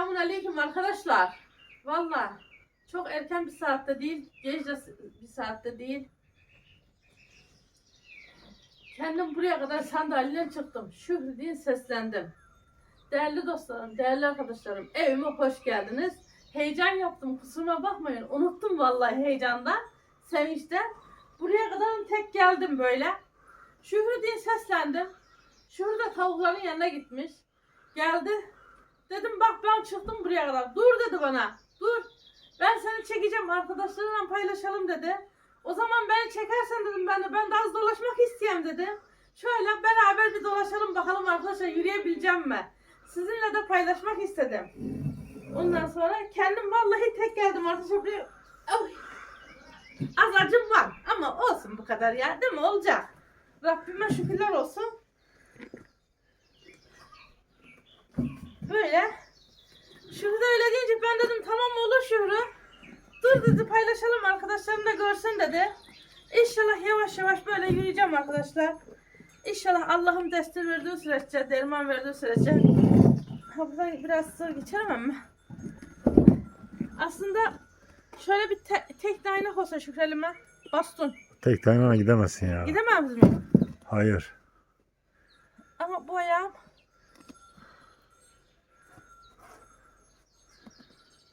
Selamun aleyküm arkadaşlar. Valla çok erken bir saatte değil, geç de bir saatte değil. Kendim buraya kadar sandalyeden çıktım. Şükrü diye seslendim. Değerli dostlarım, değerli arkadaşlarım, evime hoş geldiniz. Heyecan yaptım, kusuruma bakmayın. Unuttum vallahi heyecandan, sevinçten. Buraya kadar tek geldim böyle. Şükrü diye seslendim. Şükrü de tavukların yanına gitmiş. Geldi. Dedim bak ben çıktım buraya kadar. Dur dedi bana. Dur. Ben seni çekeceğim arkadaşlarımla paylaşalım dedi. O zaman beni çekersen dedim ben de ben de az dolaşmak isteyen dedi. Şöyle beraber bir dolaşalım bakalım arkadaşlar yürüyebileceğim mi? Sizinle de paylaşmak istedim. Ondan sonra kendim vallahi tek geldim arkadaşlar buraya. Ay. Az acım var ama olsun bu kadar ya değil mi olacak. Rabbime şükürler olsun. Böyle. De öyle deyince ben dedim tamam olur Şükrü. Dur dedi paylaşalım arkadaşlarım da görsün dedi. İnşallah yavaş yavaş böyle yürüyeceğim arkadaşlar. İnşallah Allah'ım destur verdiği sürece, derman verdiği sürece. Ha buradan biraz sır geçerim ama. Aslında şöyle bir te- tek tane olsa Şükrü elime. Bastun. Tek tane gidemezsin ya. Gidemez mi? Hayır. Ama bu ayağım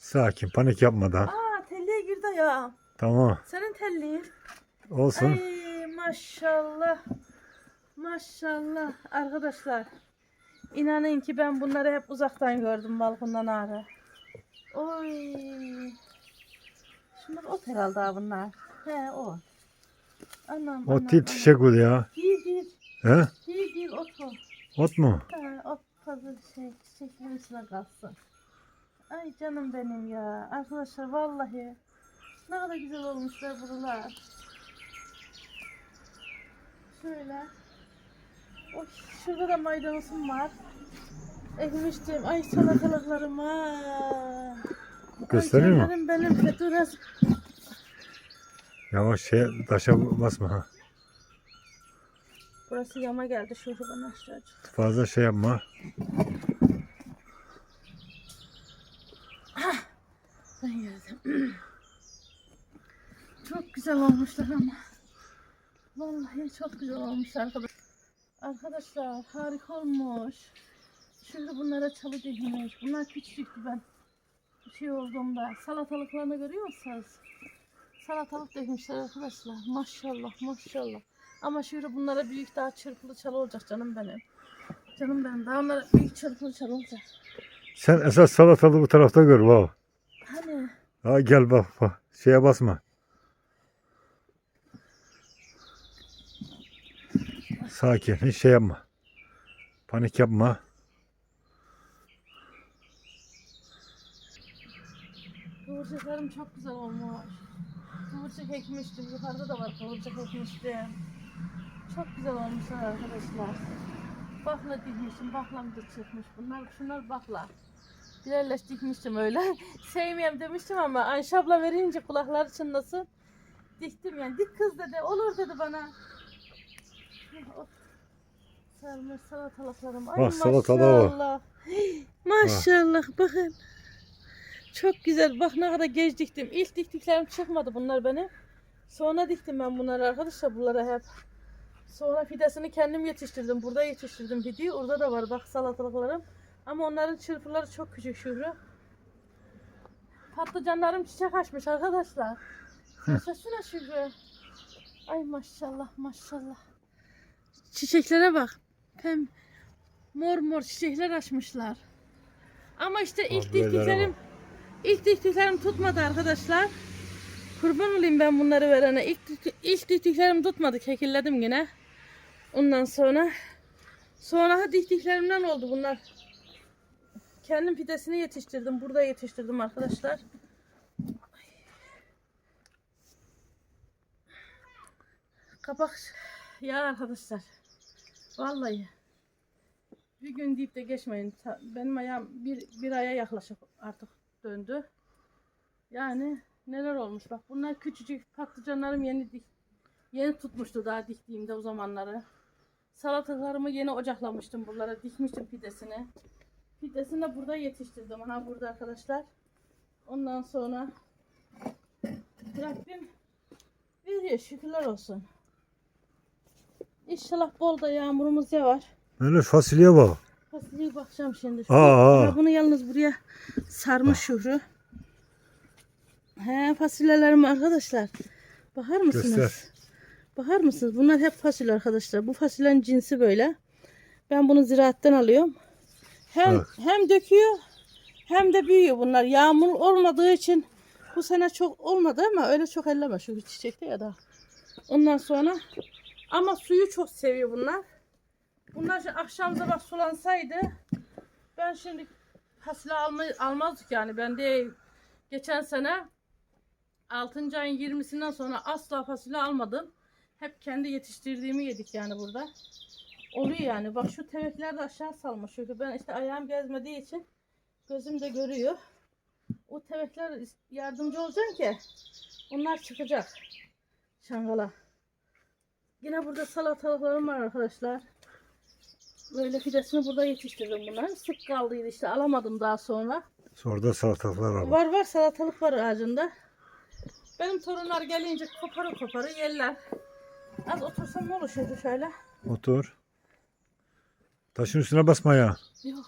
Sakin panik yapmadan. Aa telliye girdi ayağım. Tamam. Senin telliğin. Olsun. Ay maşallah. Maşallah arkadaşlar. İnanın ki ben bunları hep uzaktan gördüm balkondan ağrı. Oy. Şunlar ot herhalde ha bunlar. He o. Anam Ot anam, değil çiçek bu ya. Değil değil. He? Değil değil ot o. Ot mu? He, ot tadı şey çiçeklerin içine kalsın. Ay canım benim ya. Arkadaşlar vallahi ne kadar güzel olmuşlar buralar. Şöyle. Oy, şurada da maydanozum var. Ekmiştim. Ay salatalıklarım ha. Ay canlarım benim dur az. Yavaş şey taşa basma ha. Burası yama geldi. Şuradan aşağı. Fazla şey yapma. Ben geldim. çok güzel olmuşlar ama. Vallahi çok güzel olmuş arkadaşlar. Arkadaşlar harika olmuş. Şimdi bunlara çalı dikmiş. Bunlar küçüktü ben. Şey olduğumda. Salatalıklarını görüyor musunuz? Salatalık dikmişler arkadaşlar. Maşallah maşallah. Ama şöyle bunlara büyük daha çırpılı çalı olacak canım benim. Canım benim. Daha onlara büyük çırpılı çalı olacak. Sen esas salatalı bu tarafta gör bak. Ha gel bak bak. Şeye basma. Sakin. Hiç şey yapma. Panik yapma. Kıvırcıklarım çok güzel olmuş. Kıvırcık ekmiştim. Yukarıda da var kıvırcık ekmiştim. Çok güzel olmuşlar arkadaşlar. Bakla dikmiştim. Baklam da çıkmış. Bunlar şunlar bakla. Birerleş dikmiştim öyle. Sevmeyeyim demiştim ama Ayşe abla verince kulakları çınlasın. Diktim yani. Dik kız dedi. Olur dedi bana. Sarmış salatalıklarım. Ay Bak, salatalığa bak. maşallah. Maşallah bakın. Çok güzel. Bak ne kadar geç diktim. İlk diktiklerim çıkmadı bunlar benim. Sonra diktim ben bunları arkadaşlar bunlara hep. Sonra fidesini kendim yetiştirdim. Burada yetiştirdim fideyi. Orada da var bak salatalıklarım. Ama onların çırpıları çok küçük şurada. Patlıcanlarım çiçek açmış arkadaşlar. Sesine şurada. Ay maşallah maşallah. Çiçeklere bak. Pem mor mor çiçekler açmışlar. Ama işte ilk diktiklerim ilk diktiklerim tutmadı arkadaşlar. Kurban olayım ben bunları verene. İlk, ilk diktiklerim tutmadı. Kekilledim yine. Ondan sonra sonra diktiklerimden oldu bunlar. Kendim fidesini yetiştirdim. Burada yetiştirdim arkadaşlar. Kapak ya arkadaşlar. Vallahi bir gün deyip de geçmeyin. Benim ayağım bir, bir aya yaklaşık artık döndü. Yani neler olmuş bak bunlar küçücük patlıcanlarım yeni dik yeni tutmuştu daha diktiğimde o zamanları. Salatalarımı yeni ocaklamıştım buralara dikmiştim pidesini. Fidesini de burada yetiştirdim. Ha burada arkadaşlar. Ondan sonra Rabbim veriyor şükürler olsun. İnşallah bol da yağmurumuz yağar. Öyle fasulye bak. Fasulyeye bakacağım şimdi. Aa, aa. Ya bunu yalnız buraya sarmış şuhru. He fasulyelerim arkadaşlar. Bakar mısınız? Göster. Bakar mısınız? Bunlar hep fasulye arkadaşlar. Bu fasulyenin cinsi böyle. Ben bunu ziraatten alıyorum. Hem Bak. hem döküyor hem de büyüyor bunlar. Yağmur olmadığı için bu sene çok olmadı ama öyle çok elleme şu çiçekte ya da. Ondan sonra ama suyu çok seviyor bunlar. Bunlar şimdi akşam sabah sulansaydı ben şimdi alma, almazdık yani. Ben de geçen sene 6. ayın 20'sinden sonra asla fasulye almadım. Hep kendi yetiştirdiğimi yedik yani burada. Oluyor yani. Bak şu tevekler de aşağı salmış. Çünkü ben işte ayağım gezmediği için gözüm de görüyor. O tevekler yardımcı olacak ki onlar çıkacak. Şangala. Yine burada salatalıklarım var arkadaşlar. Böyle fidesini burada yetiştirdim bunlar. Sık kaldıydı işte alamadım daha sonra. Sonra da salatalıklar var. Var var salatalık var ağacında. Benim torunlar gelince koparı koparı yerler. Az otursam ne olur şöyle. Otur. Taşın üstüne basma ya. Yok.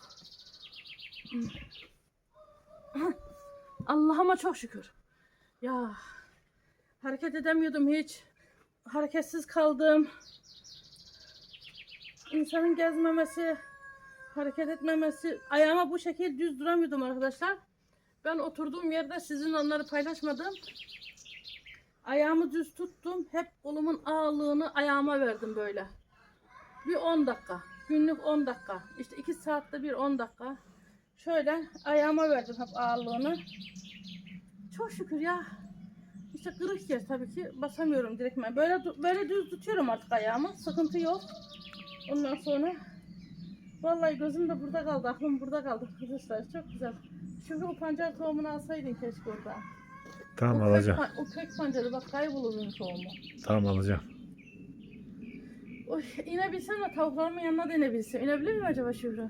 Allah'ıma çok şükür. Ya hareket edemiyordum hiç. Hareketsiz kaldım. İnsanın gezmemesi, hareket etmemesi, ayağıma bu şekilde düz duramıyordum arkadaşlar. Ben oturduğum yerde sizin onları paylaşmadım. Ayağımı düz tuttum. Hep kolumun ağırlığını ayağıma verdim böyle. Bir 10 dakika. Günlük 10 dakika. İşte 2 saatte bir 10 dakika. Şöyle ayağıma verdim hep ağırlığını. Çok şükür ya. İşte kırık yer tabii ki basamıyorum direkt ben. Böyle böyle düz tutuyorum artık ayağımı. Sıkıntı yok. Ondan sonra vallahi gözüm de burada kaldı. Aklım burada kaldı arkadaşlar. Çok güzel. Çünkü o pancar tohumunu alsaydın keşke orada. Tamam o alacağım. Pan- o pek pancarı bak kaybolur tohumu. Tamam alacağım. Oy, inebilsem de tavuklarımın yanına da inebilsem. İnebilir miyim acaba Şükrü?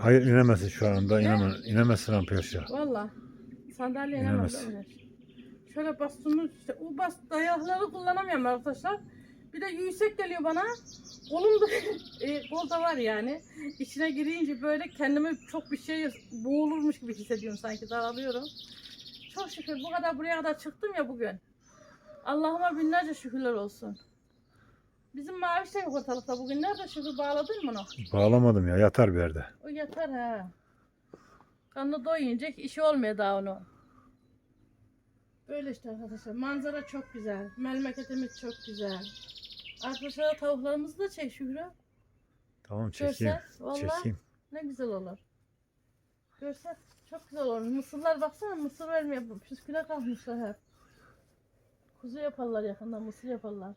Hayır inemezsin şu anda. Ne? İneme, inemezsin rampa aşağı. Valla. Sandalye İnemez. inemez. öyle. Şöyle bastonu işte o bas dayakları kullanamıyorum arkadaşlar. Bir de yüksek geliyor bana. Kolum da e, kol da var yani. İçine girince böyle kendimi çok bir şey boğulurmuş gibi hissediyorum sanki daralıyorum. Çok şükür bu kadar buraya kadar çıktım ya bugün. Allah'ıma binlerce şükürler olsun. Bizim Maviş de yok ortalıkta bugün. Nerede şükür bağladın mı onu? Bağlamadım ya yatar bir yerde. O yatar ha. Kanlı doyunca işi olmuyor daha onu. Böyle işte arkadaşlar. Manzara çok güzel. Memleketimiz çok güzel. Arkadaşlar tavuklarımızı da çek Şükrü. Tamam çekeyim. Görsel. Valla Çekeyim. ne güzel olur. Görsel çok güzel olur. Mısırlar baksana mısır vermiyor. Püsküle kalmışlar hep. Kuzu yaparlar yakında mısır yaparlar.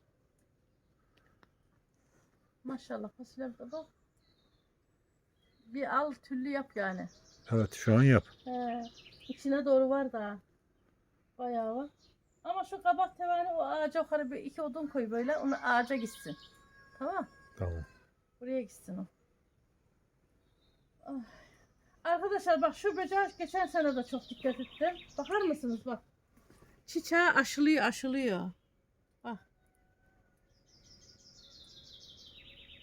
Maşallah fasulye bak. Bir al tüllü yap yani. Evet şu an yap. He, içine doğru var da. Bayağı var. Ama şu kabak tevani o ağaca yukarı bir iki odun koy böyle. Onu ağaca gitsin. Tamam. Tamam. Buraya gitsin o. Ay. Arkadaşlar bak şu böceğe geçen sene de çok dikkat ettim. Bakar mısınız bak. Çiçeği aşılıyor aşılıyor.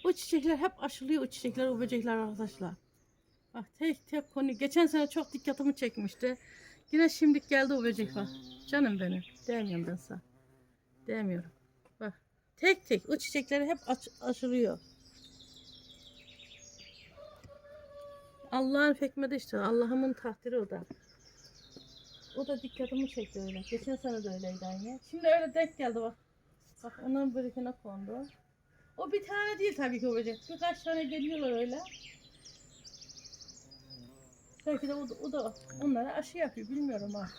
O çiçekler hep aşılıyor o çiçekler o böcekler arkadaşlar. Bak tek tek konu. Geçen sene çok dikkatimi çekmişti. Yine şimdi geldi o böcek bak. Canım benim. Demiyorum ben sana. Demiyorum. Bak. Tek tek o çiçekleri hep aç, aşılıyor. Allah'ın hikmeti işte. Allah'ımın takdiri o da. O da dikkatimi çekti öyle. Geçen sene de öyleydi aynı. Şimdi öyle denk geldi bak. Bak onun börekine kondu. O bir tane değil tabii ki o böcek. Birkaç tane geliyorlar öyle. Belki de o da, o da onlara aşı yapıyor bilmiyorum ha.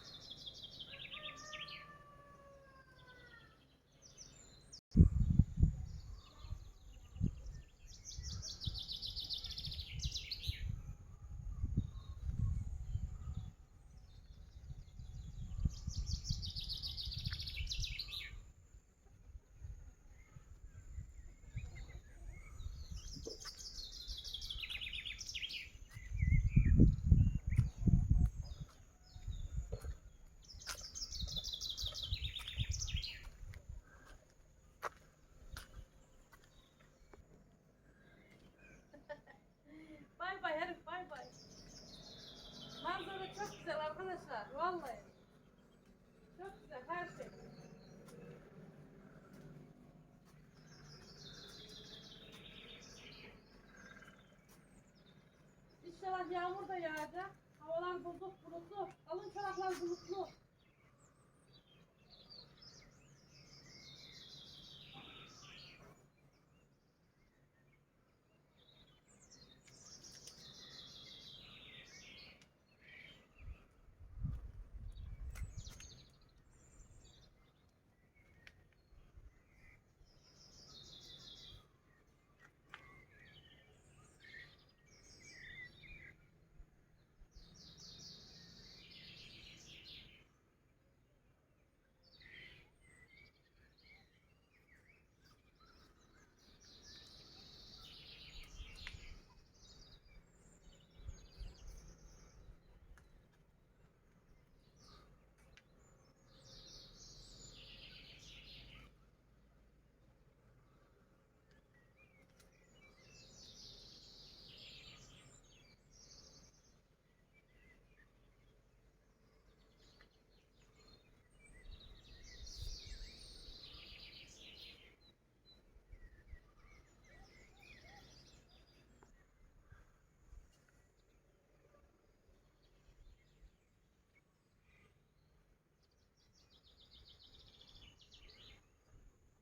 Yağmur da yağacak. Havalar bulut bulutlu. Alın çoraplar bulutlu.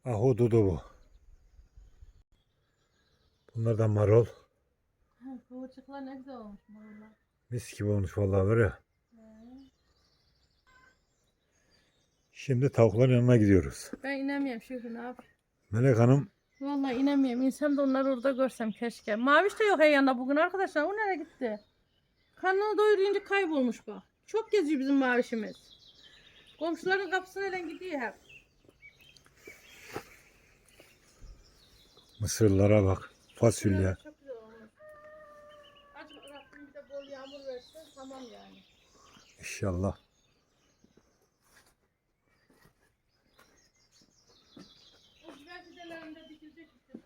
Ahududu bu. Bunlardan marul. Kıvırcıklar ne güzel olmuş valla. Mis gibi olmuş vallahi var ya. Şimdi tavukların yanına gidiyoruz. Ben inemiyorum Şükrü ne yapayım? Melek Hanım Vallahi inemiyorum. İnsem de onları orada görsem keşke. Maviş de yok yanında bugün arkadaşlar. O nereye gitti? Karnını doyurunca kaybolmuş bak. Çok geziyor bizim mavişimiz. Komşuların kapısına neden gidiyor hep. Mısırlara bak. Fasulye. Çok güzel olmuş. Acaba Rabbim bir de bol yağmur verse tamam yani. İnşallah. O biber fidelerinde dikilecek işte.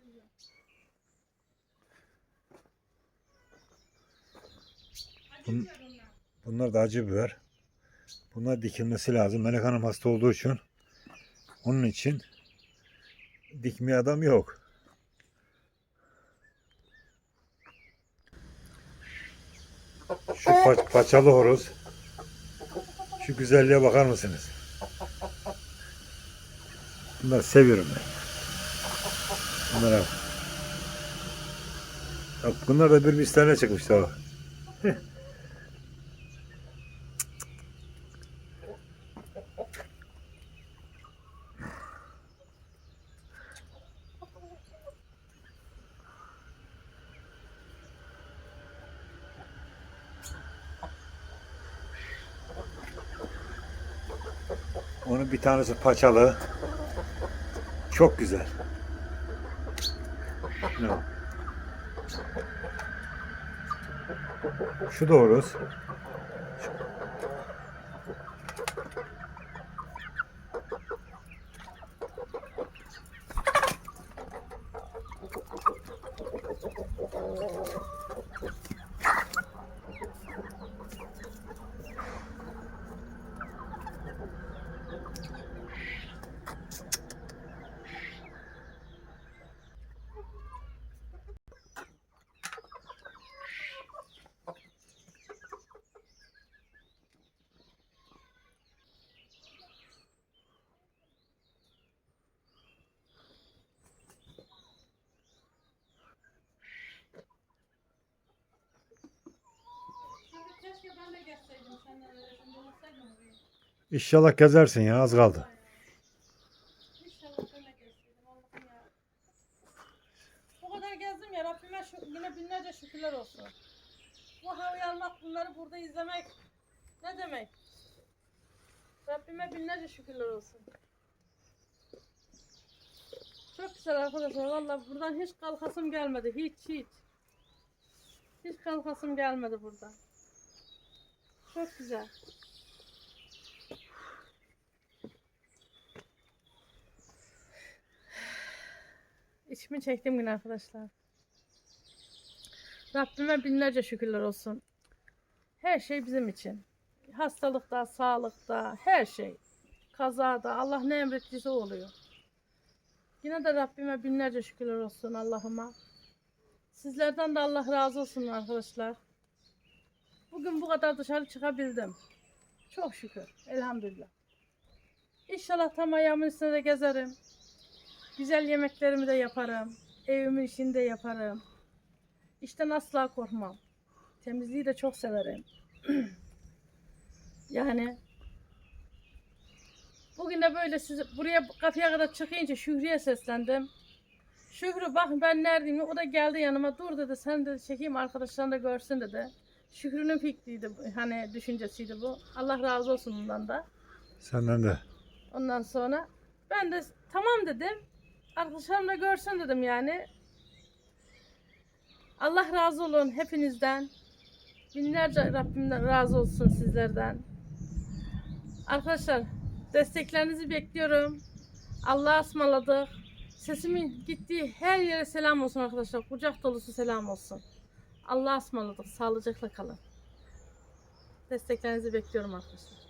Acı biber onlar. Bunlar da acı biber. Bunlar dikilmesi lazım. Melek Hanım hasta olduğu için. Onun için dikmeye adam yok. Şu pa- paçalı horoz. Şu güzelliğe bakar mısınız? Bunları seviyorum ben. Bunlara. Bak bunlar da bir mislerine çıkmışlar. bak. Onun bir tanesi paçalı. Çok güzel. Şu da İnşallah gezersin ya az kaldı. Bu kadar gezdim ya Rabbime şu, yine binlerce şükürler olsun. Bu havayı almak bunları burada izlemek ne demek? Rabbime binlerce şükürler olsun. Çok güzel arkadaşlar vallahi buradan hiç kalkasım gelmedi hiç hiç. Hiç kalkasım gelmedi buradan. Çok güzel. İçimi çektim gün arkadaşlar. Rabbime binlerce şükürler olsun. Her şey bizim için. Hastalıkta, sağlıkta, her şey. Kazada, Allah ne emrettiyse oluyor. Yine de Rabbime binlerce şükürler olsun Allah'ıma. Sizlerden de Allah razı olsun arkadaşlar. Bugün bu kadar dışarı çıkabildim. Çok şükür. Elhamdülillah. İnşallah tam ayağımın üstünde de gezerim. Güzel yemeklerimi de yaparım. Evimin işini de yaparım. İşten asla korkmam. Temizliği de çok severim. yani bugün de böyle siz buraya kapıya kadar çıkınca Şükrü'ye seslendim. Şükrü bak ben neredeyim? O da geldi yanıma. Dur dedi sen de çekeyim arkadaşların da görsün dedi. Şükrü'nün fikriydi bu, hani düşüncesiydi bu. Allah razı olsun bundan da. Senden de. Ondan sonra ben de tamam dedim. Arkadaşlarım da görsün dedim yani. Allah razı olun hepinizden. Binlerce Rabbimden razı olsun sizlerden. Arkadaşlar desteklerinizi bekliyorum. Allah'a ısmarladık. Sesimin gittiği her yere selam olsun arkadaşlar. Kucak dolusu selam olsun. Allah'a ısmarladık. Sağlıcakla kalın. Desteklerinizi bekliyorum arkadaşlar.